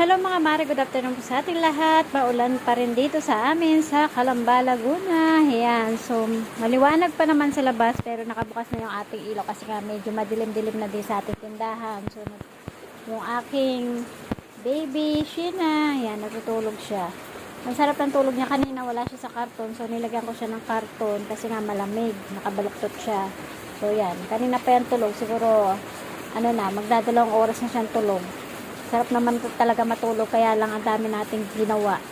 Hello mga mare, good afternoon po sa ating lahat. Maulan pa rin dito sa amin sa Calamba, Laguna. Ayan, so maliwanag pa naman sa labas pero nakabukas na yung ating ilaw kasi nga medyo madilim-dilim na din sa ating tindahan. So yung aking baby, Sheena, ayan, natutulog siya. Ang sarap ng tulog niya kanina, wala siya sa karton. So nilagyan ko siya ng karton kasi nga malamig, nakabaluktot siya. So yan, kanina pa yan tulog. Siguro, ano na, magdadalawang oras na siyang tulog. Sarap naman talaga matulog kaya lang ang dami nating ginawa.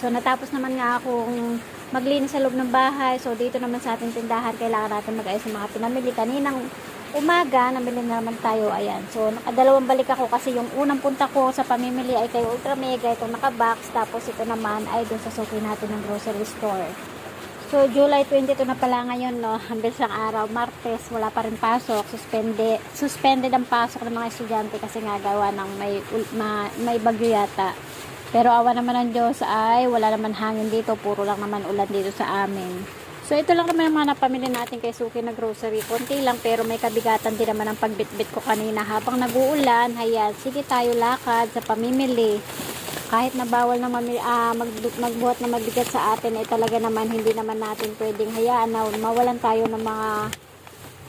So natapos naman nga akong maglinis sa loob ng bahay. So dito naman sa ating tindahan kailangan natin mag-ayos ng mga pinamili. Kaninang umaga namili na naman tayo. Ayan. So nakadalawang balik ako kasi yung unang punta ko sa pamimili ay kay Ultra Mega itong naka-box. Tapos ito naman ay dun sa suki natin ng grocery store. So, July 22 na pala ngayon, no? Hanggang sa araw, Martes, wala pa rin pasok. Suspende, suspended ang pasok ng mga estudyante kasi nga gawa ng may, ma, may bagyo yata. Pero awa naman ng Diyos ay wala naman hangin dito. Puro lang naman ulan dito sa amin. So, ito lang naman ang mga napamili natin kay Suki na grocery. Konti lang pero may kabigatan din naman ang pagbitbit ko kanina. Habang nag-uulan, hayan, sige tayo lakad sa pamimili kahit na bawal na mami, ah, mag, magbuhat na mabigat sa atin ay talaga naman hindi naman natin pwedeng hayaan na mawalan tayo ng mga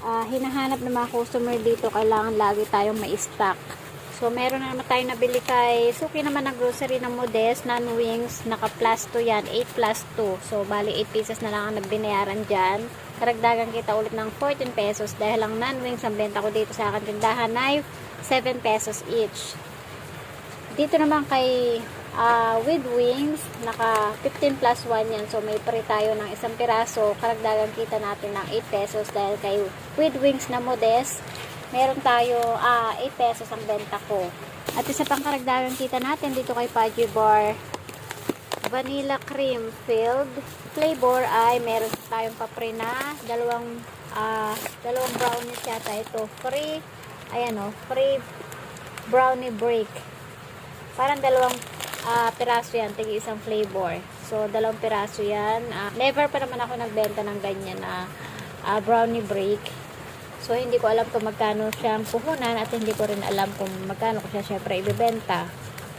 ah, hinahanap ng mga customer dito. Kailangan lagi tayong may stock. So meron na naman tayo nabili kay suki naman ng grocery ng Modest non wings naka plus 2 yan 8 plus 2 so bali 8 pieces na lang ang nabinayaran dyan. Karagdagan kita ulit ng 14 pesos dahil lang non wings ang benta ko dito sa akin tindahan ay 7 pesos each dito naman kay ah, with wings, naka 15 plus 1 yan. So, may pre tayo ng isang piraso. Karagdagan kita natin ng 8 pesos dahil kay with wings na modest, meron tayo ah, 8 pesos ang benta ko. At isa pang karagdagan kita natin dito kay Pudgy Bar, vanilla cream filled flavor ay meron tayong papre na dalawang ah, dalawang brownies yata ito free ayan o free brownie break Parang dalawang ah, piraso yan, tigi isang flavor. So, dalawang piraso yan. Ah, never pa naman ako nagbenta ng ganyan na ah, brownie break. So, hindi ko alam kung magkano siyang puhunan at hindi ko rin alam kung magkano ko siya syempre ibebenta.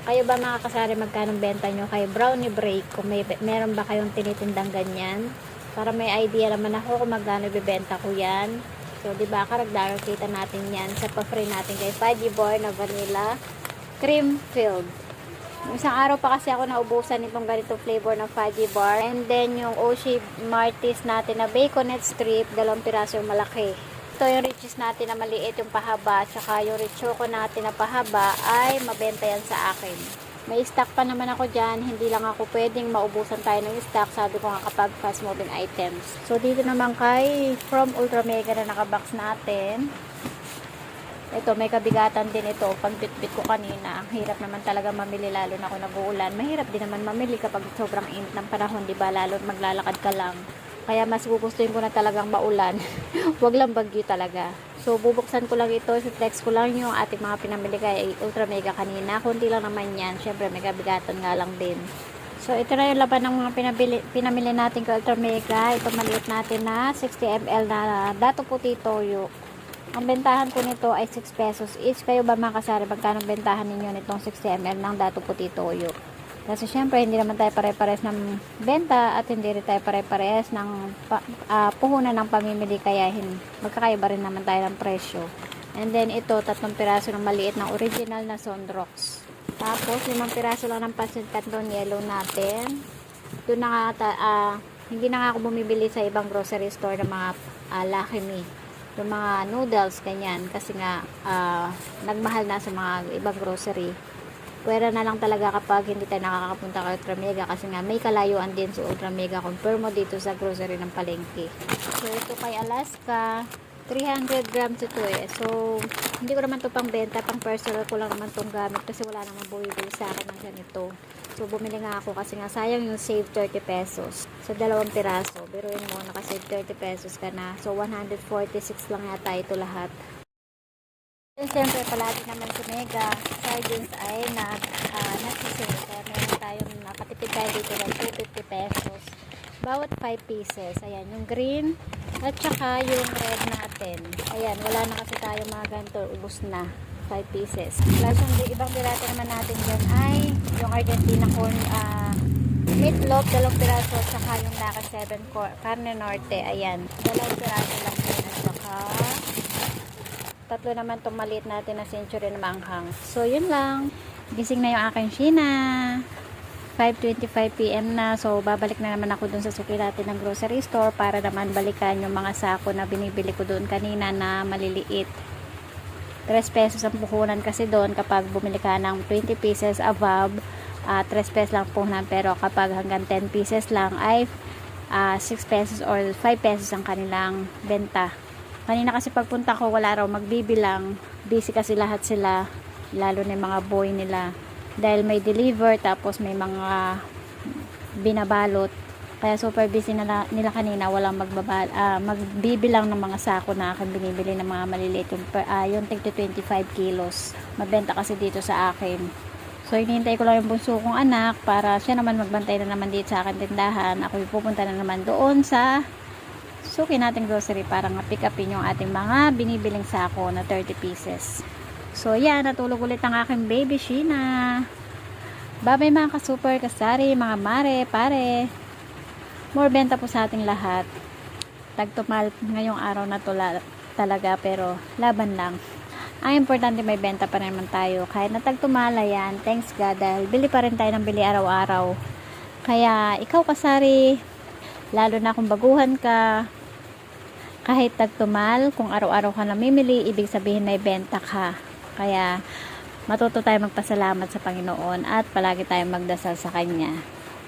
Kayo ba mga kasari magkano benta nyo kay brownie break? Kung may, meron ba kayong tinitindang ganyan? Para may idea naman ako kung magkano ibebenta ko yan. So, di ba, karagdagan kita natin yan sa pa-free natin kay Fudgy Boy na vanilla cream filled. Isang araw pa kasi ako naubusan nitong ganitong flavor ng fudgy bar. And then yung Oshi Martis natin na baconet strip, dalawang piraso yung malaki. Ito yung riches natin na maliit yung pahaba, tsaka yung richoco natin na pahaba ay mabenta yan sa akin. May stock pa naman ako dyan, hindi lang ako pwedeng maubusan tayo ng stock, sabi ko nga kapag fast moving items. So dito naman kay From Ultra Mega na nakabox natin, ito, may kabigatan din ito. Pag bitbit ko kanina, ang hirap naman talaga mamili lalo na kung nag-uulan. Mahirap din naman mamili kapag sobrang init ng panahon, di ba? Lalo maglalakad ka lang. Kaya mas gugustuhin ko na talagang maulan. Huwag lang bagyo talaga. So, bubuksan ko lang ito. Flex ko lang yung ating mga pinamili kay Ultra Mega kanina. Kunti lang naman yan. Siyempre, may kabigatan nga lang din. So, ito na yung laban ng mga pinabili, pinamili natin kay Ultra Mega. Ito maliit natin na 60 ml na dato puti toyo. Ang bentahan ko nito ay 6 pesos each. Kayo ba mga kasari, magkano bentahan ninyo nitong 60 ml ng Dato Puti Toyo? Kasi syempre, hindi naman tayo pare-pares ng benta at hindi rin tayo pare-pares ng ah, puhunan ng pamimili kaya magkakaiba rin naman tayo ng presyo. And then ito, tatlong piraso ng maliit ng original na Sondrox. Tapos, limang piraso lang ng pancit canton yellow natin. Doon na nga, ah, hindi na nga ako bumibili sa ibang grocery store ng mga uh, Lucky Me yung mga noodles, ganyan. Kasi nga, ah, nagmahal na sa mga ibang grocery. Pwera na lang talaga kapag hindi tayo nakakapunta kay Ultra Mega kasi nga may kalayuan din si Ultra Mega compare mo dito sa grocery ng palengke. So, ito kay Alaska, 300 grams ito eh. So, hindi ko naman to pang benta, pang personal ko lang naman tong gamit kasi wala namang bumibili sa akin ng ganito. So, bumili nga ako kasi nga sayang yung save 30 pesos sa dalawang piraso. Biruin mo, nakasave 30 pesos ka na. So, 146 lang yata ito lahat. And siyempre, palagi naman si Mega Sardines ay nag, uh, nagsisale. Kaya meron tayong nakatipid tayo dito ng 250 pesos. Bawat 5 pieces. Ayan, yung green at saka yung red natin. Ayan, wala na kasi tayo mga ganito. Ubus na. 5 pieces. Plus, di- ibang pirata naman natin dyan ay yung Argentina corn ah, meatloaf, dalawang piraso, at saka yung Naka 7 cor- carne norte. Ayan, dalawang piraso lang yun. At saka tatlo naman itong maliit natin na century na manghang. So, yun lang. Gising na yung aking Sheena. 5.25pm na. So, babalik na naman ako dun sa suki natin ng grocery store para naman balikan yung mga sako na binibili ko doon kanina na maliliit. 3 pesos ang puhunan kasi doon kapag bumili ka ng 20 pieces above, ah 3 pesos lang puhunan. Pero kapag hanggang 10 pieces lang ay ah 6 pesos or 5 pesos ang kanilang benta. Kanina kasi pagpunta ko wala raw magbibilang. Busy kasi lahat sila, lalo na mga boy nila dahil may deliver tapos may mga binabalot. Kaya super busy na nila kanina walang magbabal ah, magbibilang ng mga sako na akin binibili ng mga maliliit. Yung, ah, yung tig 25 kilos. Mabenta kasi dito sa akin. So hinihintay ko lang yung bunso kong anak para siya naman magbantay na naman dito sa akin tindahan. Ako yung pupunta na naman doon sa suki nating grocery para nga pick upin yung ating mga binibiling sako na 30 pieces So, yan, natulog ulit ang aking baby Sheena. Babay mga ka-super, kasari, mga mare, pare. More benta po sa ating lahat. Tagtumal ngayong araw na to la- talaga, pero laban lang. Ang importante may benta pa naman tayo. Kahit na tagtumala yan, thanks God, dahil bili pa rin tayo ng bili araw-araw. Kaya, ikaw kasari, lalo na kung baguhan ka, kahit tagtumal, kung araw-araw ka namimili, ibig sabihin may benta ka. Kaya, matuto tayo magpasalamat sa Panginoon at palagi tayong magdasal sa Kanya.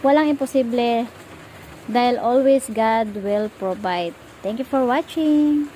Walang imposible dahil always God will provide. Thank you for watching.